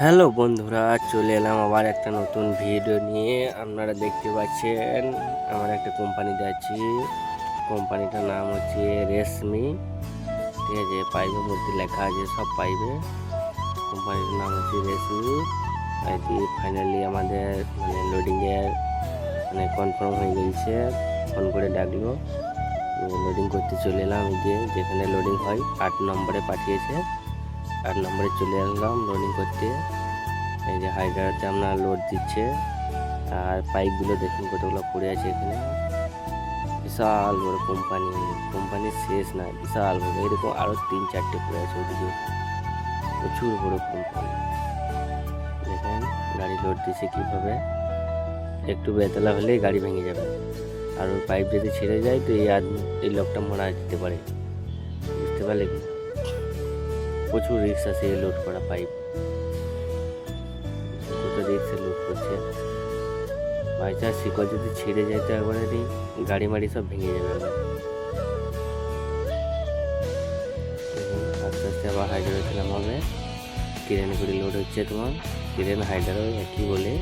Hello বন্ধুরা, চলে এলাম আবার একটা নতুন ভিডিও নিয়ে। আপনারা দেখতে পাচ্ছেন, আমার একটা কোম্পানিতে আছি। কোম্পানিটার নাম হচ্ছে রেশমি ঠিক আছে, পাইপের মধ্যে লেখা আছে, সব পাইবে কোম্পানিটার নাম হচ্ছে রেশমি আর কি ফাইনালি আমাদের মানে লোডিংয়ের মানে কনফার্ম হয়ে গেছে। ফোন করে ডাকলো। লোডিং করতে চলে এলাম যে, যেখানে লোডিং হয়, আট নম্বরে পাঠিয়েছে। আট নম্বরে চলে আসলাম লোডিং করতে। এই যে হাইড্রাতে আপনার লোড দিচ্ছে, আর পাইপগুলো দেখুন কতগুলো পড়ে আছে এখানে। বিশাল বড় কোম্পানি কোম্পানির শেষ নাই বিশাল বড়। এরকম আরও তিন, চারটে পড়ে আছে ওদিকে। প্রচুর বড় কোম্পানি দেখেন, গাড়ি লোড দিচ্ছে কীভাবে। একটু বেতলা হলেই গাড়ি ভেঙে যাবে। আর ওই পাইপ যদি ছেড়ে যায়, তো এই আদমি এই লোকটা মারা যেতে পারে। বুঝতে পারলে কি? প্রচুর রিক্স আছে এই লোড করা পাইপ রিক্সে লোড করছে। বাই চান্স শিকল যদি ছিঁড়ে যায় তো একবারে গাড়ি মাড়ি সব ভেঙে যাবে। আস্তে আস্তে আবার হাইড্রো খেলাম হবে। ক্রেনে করে লোড হচ্ছে তোমার। ক্রেন হাইড্রো একই বলে।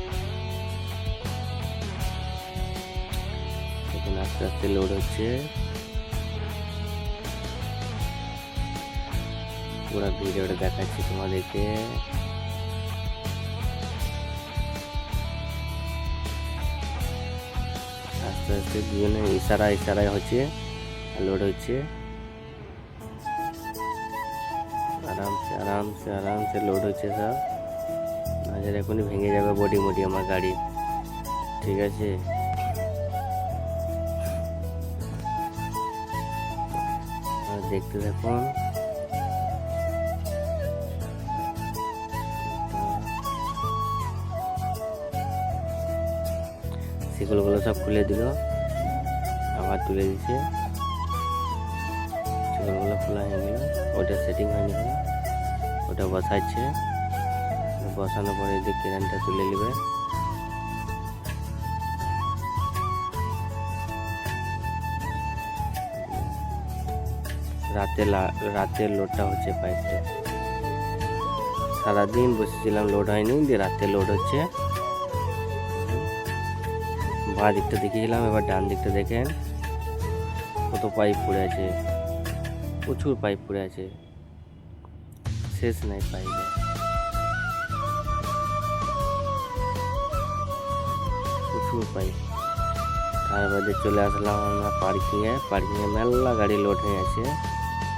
এখন আস্তে আস্তে লোড হচ্ছে। পুরো ভিডিওটা দেখাচ্ছি তোমাদেরকে। আস্তে আস্তে দুজনে ইশারা ইশারায় হচ্ছে, লোড হচ্ছে। আরামসে আরামসে আরামসে লোড হচ্ছে সব। নজর এখনই ভেঙে যাবে বডি মডি আমার গাড়ি। ঠিক আছে? দেখতে দেখুন শিকলগুলো সব খুলে দিল। আবার তুলে দিচ্ছে। শিকলগুলো খোলা হয়ে গেল। ওটা সেটিং হয়নি। ওটা বসাচ্ছে। বসানোর পরে যে কেরানটা তুলে নেবে। রাতে রাতের লোডটা হচ্ছে পাইপটা। সারাদিন বসেছিলাম লোড হয়নি। দিয়ে রাতে লোড হচ্ছে। বাঁ দিকটা দেখিয়েছিলাম এবার ডান দিকটা দেখেন। কত পাইপ পড়ে আছে, প্রচুর পাইপ পড়ে আছে। শেষ নাই পাইপে। প্রচুর পাইপ। তারপরে চলে আসলাম আমরা পার্কিংয়ে। পার্কিংয়ে মেলা গাড়ি লোড হয়ে আছে।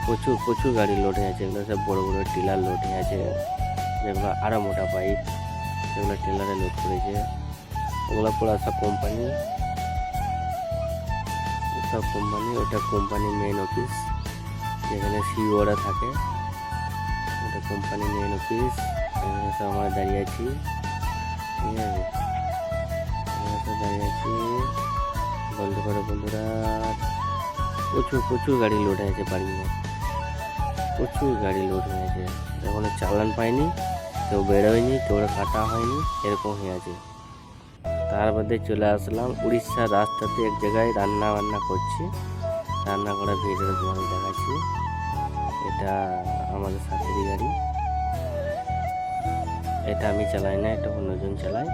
প্রচুর প্রচুর গাড়ি লোড হয়ে আছে। এগুলো সব বড় বড় টিলার লোড হয়ে আছে। যেগুলো আরও মোটা পাইপ, সেগুলো টিলারে লোড করেছে। ওগুলো সব কোম্পানি সব কোম্পানি ওটা কোম্পানি মেন অফিস যেখানে সিওরা থাকে। ওটা কোম্পানি মেন অফিস এখানে সব আমরা দাঁড়িয়ে আছি। ঠিক আছে? দাঁড়িয়ে আছি। বলতে পারো বন্ধুরা, প্রচুর প্রচুর গাড়ি লোড হয়েছে পার্কিংয়ে প্রচুর গাড়ি লোড হয়েছে। এখনও চালান পায়নি কেউ বেরোয়নি, কেউ কাটা হয়নি, এরকম হয়ে আছে। তার মধ্যে চলে আসলাম। উড়িষ্যার রাস্তাতে এক জায়গায় রান্না বান্না করছি। রান্না করা ভিডিও তোমাকে দেখাচ্ছি। এটা আমাদের সাথেরই গাড়ি। এটা আমি চালাই না, এটা অন্যজন চালাই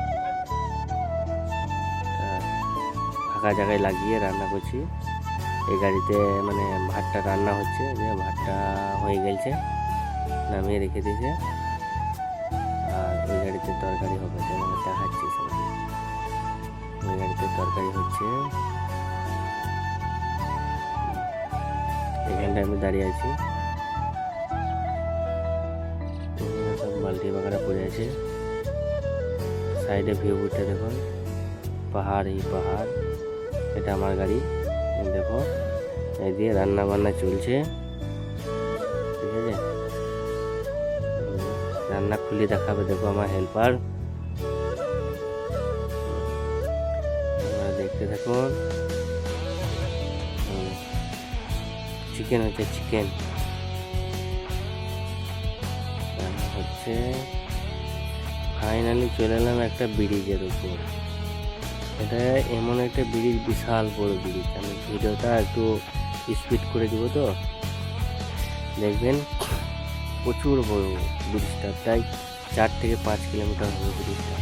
ফাঁকা জায়গায় লাগিয়ে রান্না করছি। এই গাড়িতে মানে ভাতটা রান্না হচ্ছে, যে ভাতটা হয়ে গেছে, নামিয়ে রেখে দিয়েছে। আর ওই গাড়িতে তরকারি হবে সবাই গাড়িতে তরকারি হচ্ছে। এখানটায় আমি দাঁড়িয়ে আছি। সব বালতি বাগারা পড়ে আছে। সাইডে ভিউ উঠে দেখুন। পাহাড় এই পাহাড়। এটা আমার গাড়ি। দেখো। এই দিয়ে রান্না বান্না চলছে। ঠিক আছে? রান্না খুলে দেখাবে। দেখো আমার হেল্পার থাকুন চিকেন হচ্ছে চিকেন হচ্ছে ফাইনালি চলে এলাম একটা ব্রিজের উপর। এটা এমন একটা ব্রিজ বিশাল বড় ব্রিজ আমি ভিডিওটা একটু স্পিড করে দিব তো। দেখবেন প্রচুর বড় ব্রিজটা তাই চার থেকে পাঁচ কিলোমিটার হবে ব্রিজটা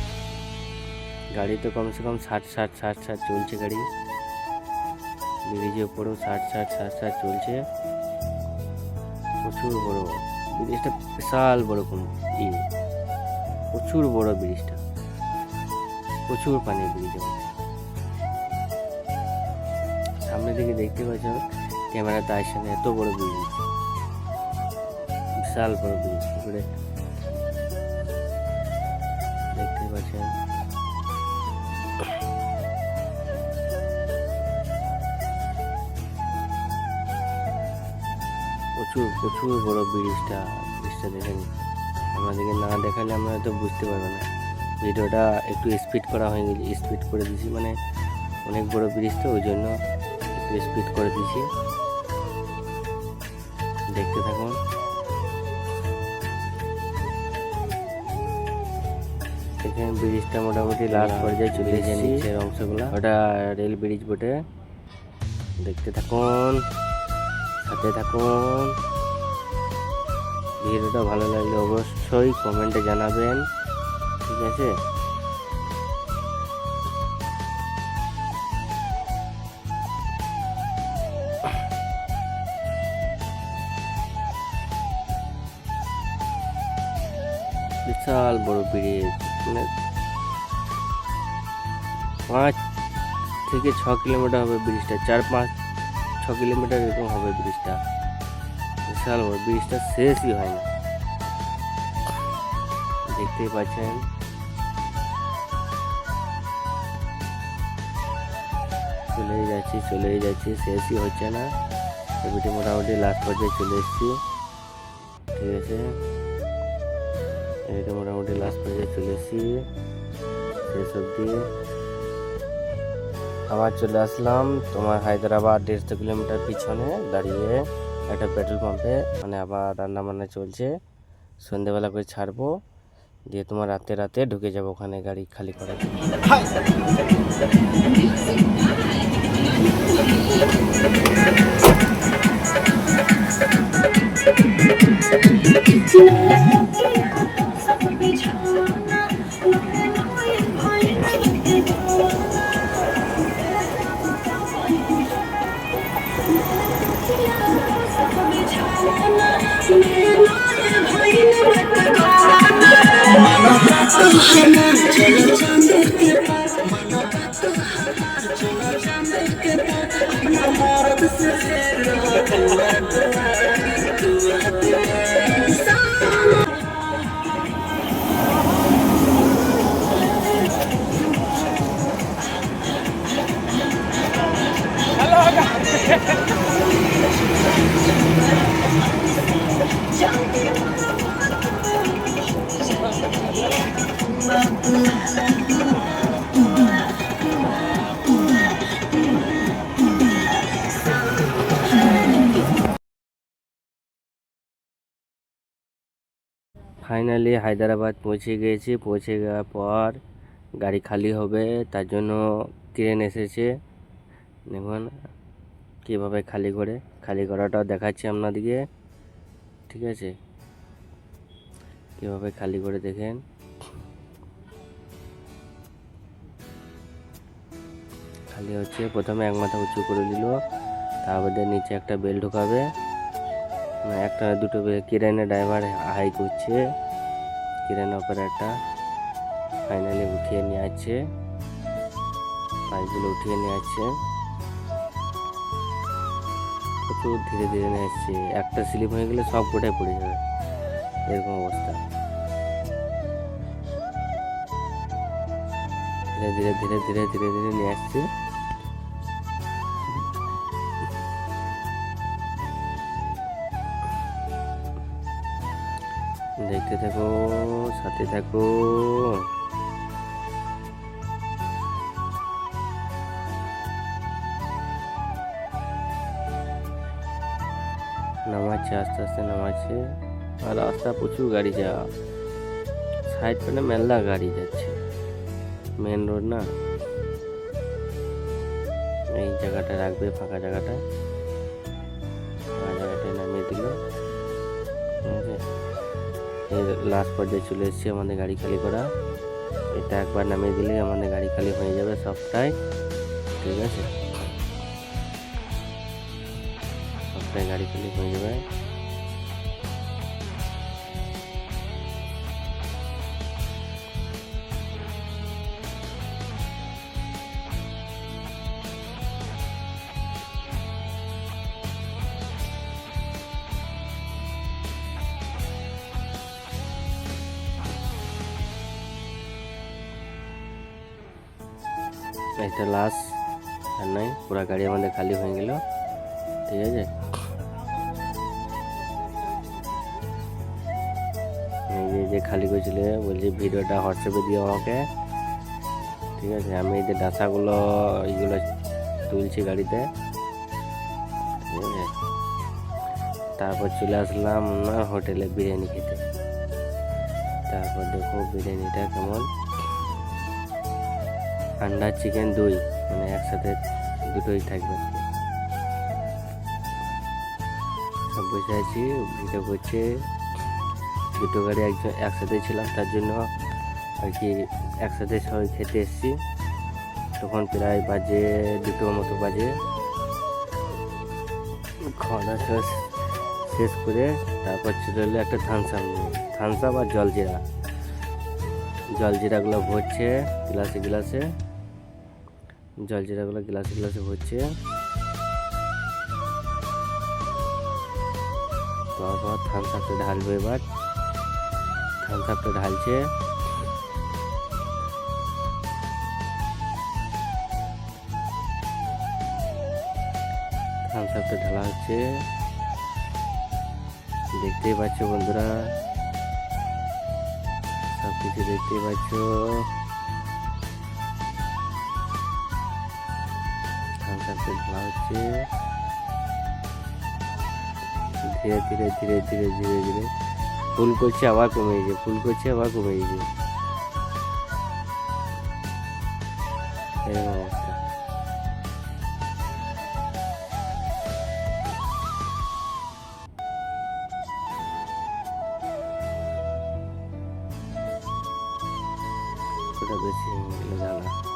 গাড়ি তো কমসে কম ষাট ষাট ষাট ষাট চলছে গাড়ি। ব্রিজের উপরেও ষাট ষাট ষাট ষাট চলছে। প্রচুর বড় ব্রিজটা বিশাল বড় ই প্রচুর বড় ব্রিজটা। প্রচুর পানি মধ্যে সামনে দিকে দেখতে পাচ্ছ ক্যামেরা আসছে না, এত বড় ব্রিজ। বিশাল বড় ব্রিজ। প্রচুর প্রচুর বড় ব্রিজটা ব্রিজটা দেখেন। আমাদেরকে না দেখালে আমরা তো বুঝতে পারব না। ভিডিওটা একটু স্পিড করা হয়ে গেছে স্পিড করে দিয়েছি মানে অনেক বড় ব্রিজ তো ওই জন্য একটু স্পিড করে দিয়েছি। দেখতে থাকুন। দেখেন ব্রিজটা মোটামুটি লাস্ট পর্যায়ে চলে এসেছে নিচের অংশগুলো। ওটা রেল ব্রিজ বটে। দেখতে থাকুন। সাথে থাকুন। ভিডিওটা ভালো লাগলে অবশ্যই কমেন্টে জানাবেন। ঠিক আছে? বিশাল বড় ব্রিজ। মানে পাঁচ থেকে ছ কিলোমিটার হবে ব্রিজটা, চার পাঁচ ছ কিলোমিটার এরকম হবে ব্রিজটা। বিশাল বড়, ব্রিজটা শেষই হয় না। দেখতেই পাচ্ছেন। চলেই যাচ্ছি চলেই যাচ্ছি, শেষই হচ্ছে না। ছবিটি মোটামুটি লাস্ট পর্যায়ে চলে এসেছি। ঠিক আছে। এটা মোটামুটি লাস্ট পর্যায়ে চলে এসেছি। শেষ অবধি। আবার চলে আসলাম তোমার হায়দ্রাবাদ দেড়শো কিলোমিটার পিছনে দাঁড়িয়ে একটা পেট্রোল পাম্পে। মানে আবার রান্না বান্না চলছে। সন্ধেবেলা করে ছাড়বো। দিয়ে তোমার রাতে রাতে ঢুকে যাব ওখানে গাড়ি খালি করার জন্য। ফাইনালি হায়দ্রাবাদ পৌঁছে গিয়েছি পৌঁছে যাওয়ার পর গাড়ি খালি হবে, তার জন্য ট্রেন এসেছে। দেখুন কীভাবে খালি করে, খালি করাটাও দেখাচ্ছি আপনাদেরকে। ঠিক আছে? কীভাবে খালি করে দেখেন। খালি হচ্ছে প্রথমে এক মাথা উঁচু করে নিল তারপরে নিচে একটা বেল ঢোকাবে। একটা দুটো বেল ক্রেনের ড্রাইভার হাই করছে। ক্রেন অপারেটর ফাইনালি উঠিয়ে নিয়ে আসছে। পাইপগুলো উঠিয়ে নিয়ে আসছে। প্রচুর ধীরে ধীরে নিয়ে আসছে। একটা স্লিপ হয়ে গেলে সব গোটাই পড়ে যাবে। এরকম অবস্থা। ধীরে ধীরে ধীরে ধীরে ধীরে ধীরে নিয়ে আসছে। দেখতে থাকো, সাথে থাকো। নামাচ্ছে, আস্তে আস্তে নামাচ্ছে। আর রাস্তা প্রচুর গাড়ি যা। সাইড পেনে মেলা গাড়ি যাচ্ছে। মেন রোড না? এই জায়গাটা রাখবে, ফাঁকা জায়গাটা। লাস্ট পর্যায়ে চলে এসেছি আমাদের গাড়ি খালি করা। এটা একবার নামিয়ে দিলে আমাদের গাড়ি খালি হয়ে যাবে সবটাই। ঠিক আছে? সবটাই গাড়ি খালি হয়ে যাবে। আর নাই, পুরা গাড়ি আমাদের খালি হয়ে গেল। ঠিক আছে? এই যে খালি করেছিলে, বলছি ভিডিওটা হোয়াটসঅ্যাপে দিও আমাকে। ঠিক আছে? আমি এই যে ডাসাগুলো, এইগুলো তুলছি গাড়িতে। ঠিক আছে? তারপর চলে আসলাম না হোটেলে বিরিয়ানি খেতে। তারপর দেখো বিরিয়ানিটা কেমন। আন্ডা চিকেন দুই মানে একসাথে দুটোই থাকবে। সব বসে আছি, ভিডিও করছে। দুটো গাড়ি একজন একসাথে ছিলাম, তার জন্য আর কি একসাথে সবাই খেতে এসেছি। তখন প্রায় বাজে দুটোর মতো বাজে। খাওয়া দাওয়া শেষ করে তারপর এলো একটা থানসাপ থানসাপ আর জলজিরা। জলজিরাগুলো ভরছে, গ্লাসে গ্লাসে। জলজিরাগুলো গ্লাসে গ্লাসে ভরছে। তারপর থানসাপটা ঢালবে এবার। থানসাপটা ঢালছে। থানসাপটা ঢালা হচ্ছে। দেখতেই পাচ্ছ বন্ধুরা। সব কিছু দেখতেই পাচ্ছ। থামসাপটা ঢালা হচ্ছে ধীরে ধীরে ধীরে ধীরে ধীরে ধীরে ফুল করছে আবার কমে গেছে ফুল করছে আবার কমে গেছে এরকম অবস্থা বেশি হয়ে জ্বালা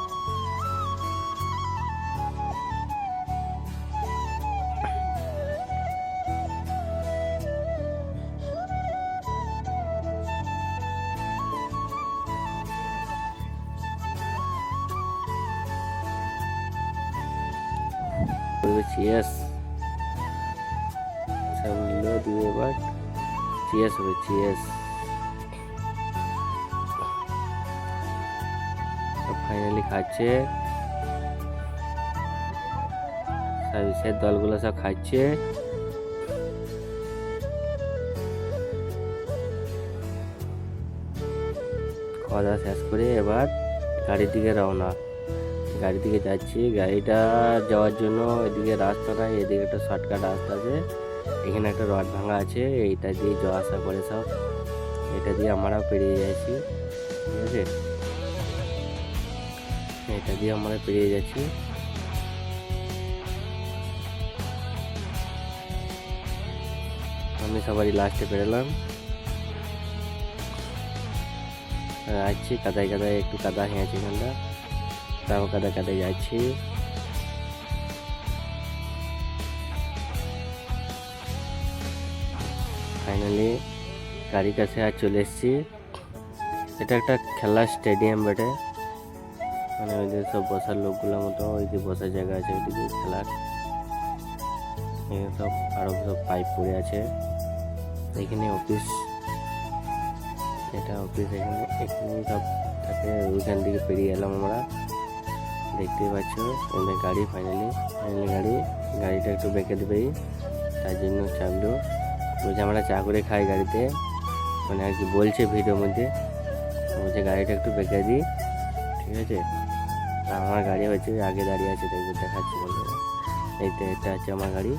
চিয়াস সবগুলো দিয়ে এবার চিয়াস হবে চিয়াস ফাইনালি খাচ্ছে সার্ভিসের দলগুলো সব খাচ্ছে খাওয়া দাওয়া শেষ করে এবার গাড়ির দিকে রওনা গাড়ি দিকে যাচ্ছি। গাড়িটা যাওয়ার জন্য এদিকে রাস্তা নাই এদিকে একটা শর্টকাট রাস্তা আছে। এখানে একটা রড ভাঙা আছে, এইটা দিয়ে যাওয়া আসা করে সব। এটা দিয়ে আমরাও পেরিয়ে যাচ্ছি, ঠিক আছে? এটা দিয়ে আমরা পেরিয়ে যাচ্ছি। আমি সবারই লাস্টে পেরোলাম যাচ্ছি কাদায় কাদায়, একটু কাদা হয়ে আছে এখানটা। তাও কাদা কাদায় যাচ্ছি। ফাইনালি গাড়ির কাছে আর চলে এসেছি। এটা একটা খেলার স্টেডিয়াম বটে। মানে ওইদিকে সব বসার লোকগুলোর মতো ওইদিকে বসার জায়গা আছে ওইদিকে খেলার। এখানে সব আরও সব পাইপ পড়ে আছে। এখানে অফিস এটা অফিস এখানে, এখানেই সব থাকে। ওইখান থেকে পেরিয়ে এলাম আমরা। দেখতেই পাচ্ছ, আমাদের গাড়ি ফাইনালি ফাইনালি গাড়ি। গাড়িটা একটু বেঁকে দেবে, তার জন্য চাপলো। বলছে আমরা চা করে খাই গাড়িতে। মানে আর কি বলছে ভিডিওর মধ্যে। বলছে গাড়িটা একটু বেঁকে দিই, ঠিক আছে? আমার গাড়ি হচ্ছে আগে দাঁড়িয়ে আছে দেখব দেখাচ্ছি এই তো এটা হচ্ছে আমার গাড়ি।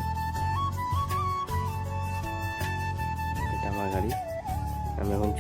এটা আমার গাড়ি। আমি এখন